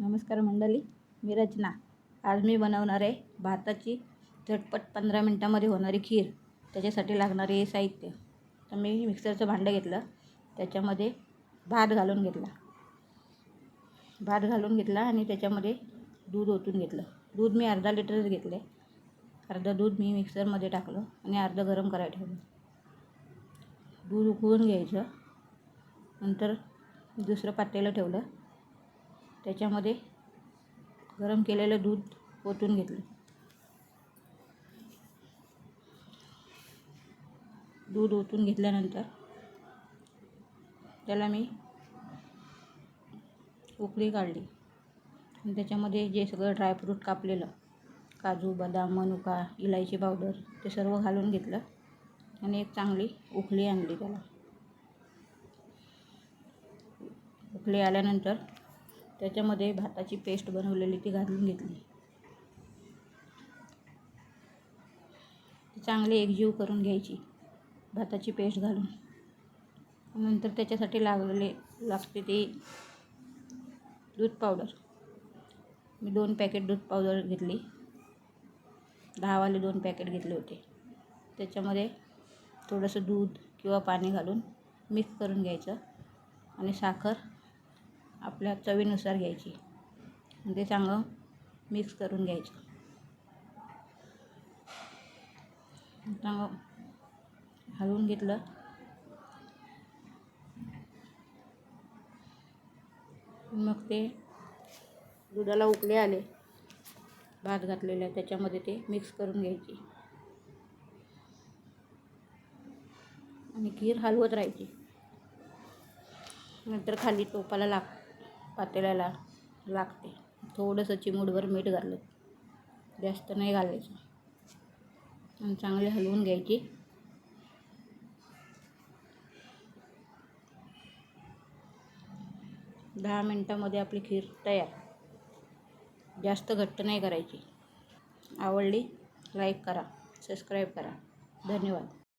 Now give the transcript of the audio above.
नमस्कार मंडळी मी रचना. आज मी बनवणार आहे भाताची झटपट पंधरा मिनटामध्ये होणारी खीर त्याच्यासाठी लागणारे हे साहित्य. तर मी मिक्सरचं भांडं घेतलं त्याच्यामध्ये भात घालून घेतला. भात घालून घेतला आणि त्याच्यामध्ये दूध ओतून घेतलं. दूध मी अर्धा लिटरच घेतले. अर्धं दूध मी मिक्सरमध्ये टाकलं आणि अर्धं गरम करायला ठेवलं. दूध उकळून घ्यायचं. नंतर दुसरं पातेलं ठेवलं. त्याच्यामध्ये गरम केलेलं दूध ओतून घेतलं. दूध ओतून घेतल्यानंतर त्याला मी उकळी काढली. आणि त्याच्यामध्ये जे सगळं ड्रायफ्रूट कापलेलं काजू बदाम मनुका इलायची पावडर ते सर्व घालून घेतलं आणि एक चांगली उकळी आणली त्याला. उकळी आल्यानंतर त्याच्यामध्ये भाताची पेस्ट बनवलेली ती घालून घेतली. ती चांगली एकजीव करून घ्यायची भाताची पेस्ट घालून. नंतर त्याच्यासाठी लागलेले लागते ते दूध पावडर. मी दोन पॅकेट दूध पावडर घेतली. दहावाले दोन पॅकेट घेतले होते. त्याच्यामध्ये थोडंसं दूध किंवा पाणी घालून मिक्स करून घ्यायचं आणि साखर आपल्या चवीनुसार घ्यायची. आणि ते चांगलं मिक्स करून घ्यायचं. चांगलं हलवून घेतलं. मग ते दुधाला उकळे आले. भात घातलेला त्याच्यामध्ये ते मिक्स करून घ्यायची. आणि खीर हलवत राहायची. नंतर खाली टोपाला लाग पातेल्याला लागते. थोडंसं चिमूटभर मीठ घातलं जास्त नाही घालायचं. आणि चांगले हलवून घ्यायची. दहा मिनटामध्ये आपली खीर तयार. जास्त घट्ट नाही करायची. आवडली लाईक करा सबस्क्राईब करा. धन्यवाद.